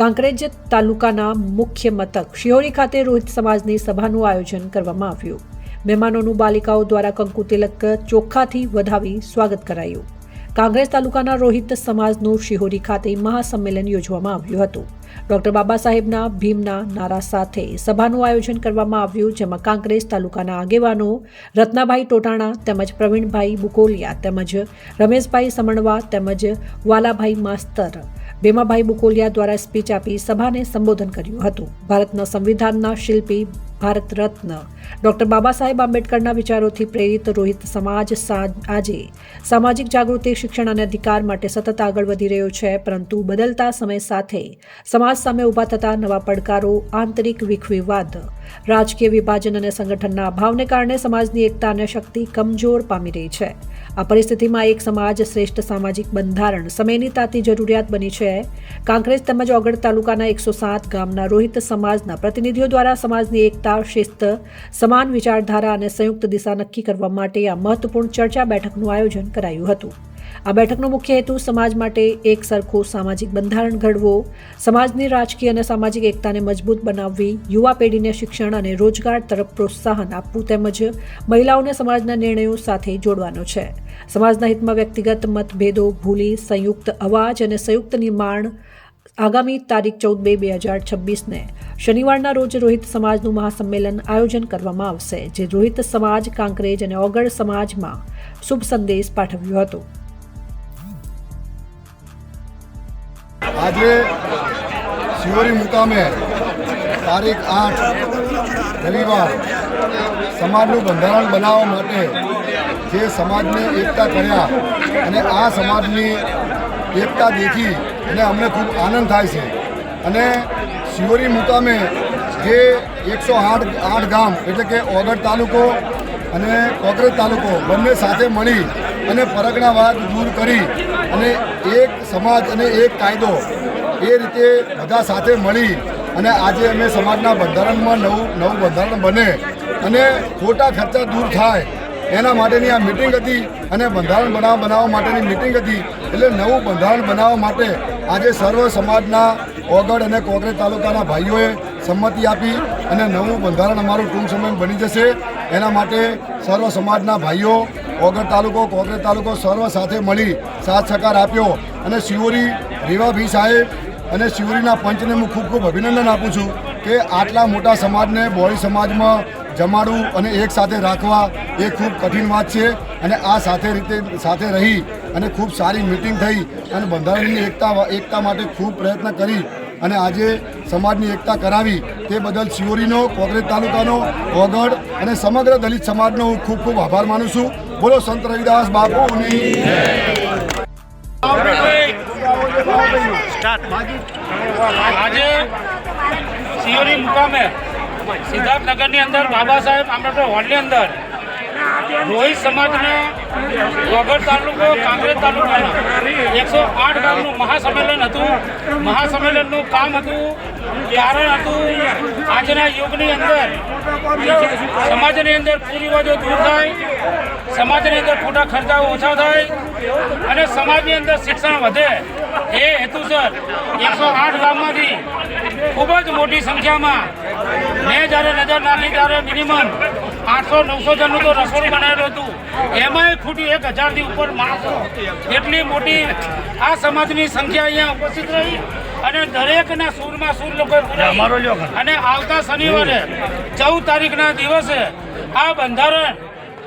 કાંકરેજ તાલુકાના મુખ્ય મથક શિહોરી ખાતે રોહિત સમાજની સભાનું આયોજન કરવામાં આવ્યું. મહેમાનોનું બાલિકાઓ દ્વારા કંકુ તિલક ચોખ્ખાથી વધાવી સ્વાગત કરાયું. કાંગ્રેસ તાલુકાના રોહિત સમાજનું શિહોરી ખાતે મહાસંમેલન યોજવામાં આવ્યું હતું. ડોક્ટર બાબા સાહેબના ભીમના નારા સાથે સભાનું આયોજન કરવામાં આવ્યું, જેમાં કાંગ્રેસ તાલુકાના આગેવાનો રત્નાભાઈ ટોટાણા તેમજ પ્રવીણભાઈ બુકોલિયા તેમજ રમેશભાઈ સમણવા તેમજ વાલાભાઈ માસ્તર ભીમાભાઈ બુકોલિયા દ્વારા સ્પીચ આપી સભાને સંબોધન કર્યું હતું. ભારતના સંવિધાનના શિલ્પી, ભારત રત્ન. ડોક્ટર બાબા સાહેબ આંબેડકરના વિચારોથી પ્રેરિત રોહિત સમાજ આજે સામાજિક જાગૃતિ, શિક્ષણ અને અધિકાર માટે સતત આગળ વધી રહ્યો છે, પરંતુ બદલતા સમય સાથે સમાજ સામે ઊભા થતા નવા પડકારો, આંતરિક વિખવીવાદ, રાજકીય વિભાજન અને સંગઠનના અભાવને કારણે સમાજની એકતા અને શક્તિ કમજોર પામી રહી છે. આ પરિસ્થિતિમાં એક સમાજ શ્રેષ્ઠ સામાજિક બંધારણ સમયની તાતી જરૂરિયાત બની છે. કાંકરેજ તેમજ ઓગળ તાલુકાના એકસો સાત ગામના રોહિત સમાજના પ્રતિનિધિઓ દ્વારા સમાજની એકતા, શિસ્ત, સમાન વિચારધારા અને સંયુક્ત દિશા નક્કી કરવા માટે આ મહત્વપૂર્ણ ચર્ચા બેઠકનું આયોજન કરાયું હતું. આ બેઠકનો મુખ્ય હેતુ સમાજ માટે એક સરખું સામાજિક બંધારણ ઘડવો, સમાજની રાજકીય અને સામાજિક એકતાને મજબૂત બનાવવી, યુવા પેઢીને શિક્ષણ અને રોજગાર તરફ પ્રોત્સાહન આપવું તેમજ મહિલાઓને સમાજના નિર્ણયો સાથે જોડવાનો છે. સમાજના હિતમાં વ્યક્તિગત મતભેદો, ભૂલી, સંયુક્ત અવાજ અને સંયુક્ત નિર્માણ આગામી તારીખ ચૌદ બે બે હજાર છવ્વીસને શનિવારના રોજ રોહિત સમાજનું મહાસંમેલન આયોજન કરવામાં આવશે, જે રોહિત સમાજ, કાંકરેજ અને ઓગળ સમાજમાં શુભ સંદેશ પાઠવ્યો હતો. આજે શિવરી મુકામે તારીખ આઠ, રવિવાર, સમાજનું બંધારણ બનાવવા માટે જે સમાજને એકતા કર્યા અને આ સમાજની એકતા દેખી અને અમને ખૂબ આનંદ થાય છે. અને શિવરી મુકામે જે એકસો આઠ આઠ ગામ એટલે કે ઓગળ તાલુકો અને કોકરેજ તાલુકો બંને સાથે મળી અને પરગણાવાદ દૂર કરી અને એક સમાજ અને એક કાયદો એ રીતે બધા સાથે મળી અને આજે અમે સમાજના બંધારણમાં નવું નવું બંધારણ બને અને ખોટા ખર્ચા દૂર થાય એના માટેની આ મિટિંગ હતી અને બંધારણ બનાવવા બનાવવા માટેની મિટિંગ હતી એટલે નવું બંધારણ બનાવવા માટે આજે સર્વ સમાજના ઓગળ અને કોકરેજ તાલુકાના ભાઈઓએ સંમતિ આપી અને નવું બંધારણ અમારું ટૂંક સમયમાં બની જશે. એના માટે સર્વ સમાજના ભાઈઓ ઓગર તાલુકો કોંગ્રેસ તાલુકો સર્વ સાથે મળી સાથ સહકાર આપ્યો. અને શિવોરી રીવાભી સાહેબ અને શિવરીના પંચને હું ખૂબ ખૂબ અભિનંદન આપું છું કે આટલા મોટા સમાજને બોળી સમાજમાં જમાડવું અને એક સાથે રાખવા એ ખૂબ કઠિન વાત છે. અને આ સાથે રીતે સાથે રહી અને ખૂબ સારી મિટિંગ થઈ અને બંધારણની એકતા એકતા માટે ખૂબ પ્રયત્ન કરી અને આજે સમાજની એકતા કરાવી તે બદલ શિવરીનો, કોકરેજ તાલુકાનો, વગડ અને સમગ્ર દલિત સમાજનો હું ખૂબ ખૂબ આભાર માનું છું. બોલો સંત રવિદાસ બાપુની આજે સિયોરી મુકામે સિદ્ધાર્થનગરની અંદર બાબા સાહેબ આંબેડકર હોલની અંદર રોહિત સમાજના વગર તાલુકો, કાંકરેજ તાલુકાના એકસો આઠ ગામનું મહાસંમેલન હતું. મહાસંમેલનનું કામ હતું, કારણ હતું આજના યુગની અંદર સમાજની અંદર કુરિવાજો દૂર થાય, સમાજની અંદર ખોટા ખર્ચાઓ ઓછા થાય અને સમાજની અંદર શિક્ષણ વધે. એ હેતુસર એકસો આઠ ગામમાંથી ખૂબ જ મોટી સંખ્યામાં મેં જ્યારે નજર નાખી ત્યારે મિનિમમ આઠસો નવસો જણનું તો રસોડું બનાવેલું હતું. એમાંય ખૂટ્યું એક હજારથી ઉપર માણસો. એટલી મોટી આ સમાજની સંખ્યા અહીંયા ઉપસ્થિત રહી અને દરેકના સૂરમાં સૂર લોકો. અને આવતા શનિવારે ચૌદ તારીખના દિવસે આ બંધારણ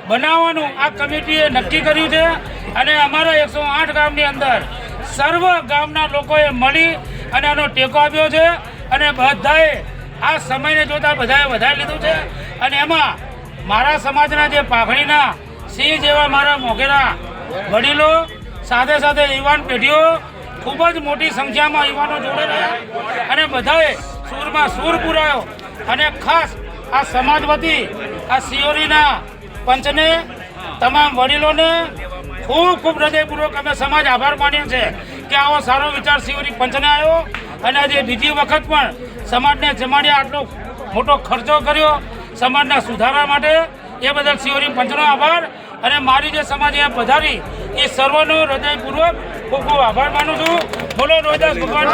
બનાવવાનું આ કમિટીએ નક્કી કર્યું છે અને અમારા એકસો આઠ ગામની અંદર સર્વ ગામના લોકોએ મળી અને આનો ટેકો આપ્યો છે અને બધાએ આ સમયને જોતા બધાએ વધારી લીધું છે. અને એમાં મારા સમાજના જે પાઘડીના સિંહ જેવા મારા મોઘેરા વડીલો, સાથે સાથે યુવાન પેઢીઓ, ખૂબ જ મોટી સંખ્યામાં યુવાનો જોડે રહ્યા અને બધાએ સૂરમાં સૂર પુરાયો અને ખાસ આ સમાજ વતી આ સિયોરીના પંચને, તમામ વડીલોને ખૂબ ખૂબ હૃદયપૂર્વક અમે સમાજ આભાર માનીએ છે કે આવો સારો વિચાર સિયોરી પંચને આવ્યો અને આજે બીજી વખત પણ સમાજને જમાડ્યા આટલો મોટો ખર્ચો કર્યો સમાજના સુધારા માટે એ બદલ સિયોરી પંચનો આભાર અને મારી જે સમાજ અહીંયા પધારી એ સર્વનો હૃદયપૂર્વક ખૂબ ખૂબ આભાર માનું છું. બોલો રોહિદાસ ભગવાન